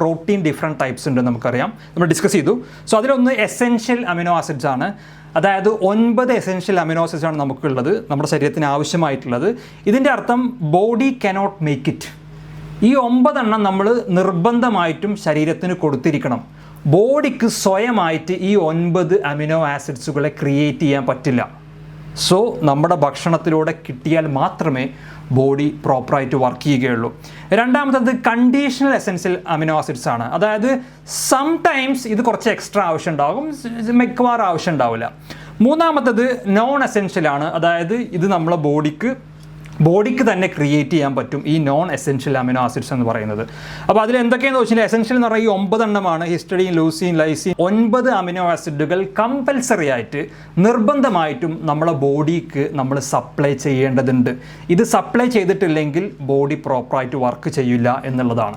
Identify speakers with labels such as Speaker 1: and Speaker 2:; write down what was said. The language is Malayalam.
Speaker 1: പ്രോട്ടീൻ ഡിഫറെന്റ് ടൈപ്സ് ഉണ്ട് നമുക്കറിയാം. നമ്മൾ ഡിസ്കസ് ചെയ്തു. സോ അതിലൊന്ന് എസെൻഷ്യൽ അമിനോ ആസിഡ്സ് ആണ്. അതായത് ഒൻപത് എസെൻഷ്യൽ അമിനോ ആസിഡ്സ് ആണ് നമുക്കുള്ളത് നമ്മുടെ ശരീരത്തിന് ആവശ്യമായിട്ടുള്ളത്. ഇതിന്റെ അർത്ഥം ബോഡി കനോട്ട് മേക്ക് ഇറ്റ് ഈ ഒമ്പതെണ്ണം നമ്മൾ നിർബന്ധമായിട്ടും ശരീരത്തിന് കൊടുത്തിരിക്കണം. ബോഡിക്ക് സ്വയമായിട്ട് ഈ ഒൻപത് അമിനോ ആസിഡ്സുകളെ ക്രിയേറ്റ് ചെയ്യാൻ പറ്റില്ല. സോ നമ്മുടെ ഭക്ഷണത്തിലൂടെ കിട്ടിയാൽ മാത്രമേ ബോഡി പ്രോപ്പറായിട്ട് വർക്ക് ചെയ്യുകയുള്ളൂ. രണ്ടാമത്തത് കണ്ടീഷണൽ എസെൻഷ്യൽ അമിനോ ആസിഡ്സ് ആണ്. അതായത് സംടൈംസ് ഇത് കുറച്ച് എക്സ്ട്രാ ആവശ്യം ഉണ്ടാകും. മിക്കവാറും ആവശ്യം ഉണ്ടാവില്ല. മൂന്നാമത്തത് നോൺ എസെൻഷ്യൽ ആണ്. അതായത് ഇത് നമ്മളെ ബോഡിക്ക് ബോഡിക്ക് തന്നെ ക്രിയേറ്റ് ചെയ്യാൻ പറ്റും ഈ നോൺ എസെൻഷ്യൽ അമിനോ ആസിഡ്സ് എന്ന് പറയുന്നത്. അപ്പോൾ അതിൽ എന്തൊക്കെയാണെന്ന് വെച്ചാൽ എസെൻഷ്യൽ എന്ന് പറഞ്ഞാൽ ഈ ഒമ്പതെണ്ണമാണ്. ഹിസ്റ്റഡീൻ ലൂസിൻ ലൈസിൻ ഒൻപത് അമിനോ ആസിഡുകൾ കമ്പൽസറി ആയിട്ട് നിർബന്ധമായിട്ടും നമ്മളെ ബോഡിക്ക് നമ്മൾ സപ്ലൈ ചെയ്യേണ്ടതുണ്ട്. ഇത് സപ്ലൈ ചെയ്തിട്ടില്ലെങ്കിൽ ബോഡി പ്രോപ്പറായിട്ട് വർക്ക് ചെയ്യില്ല എന്നുള്ളതാണ്.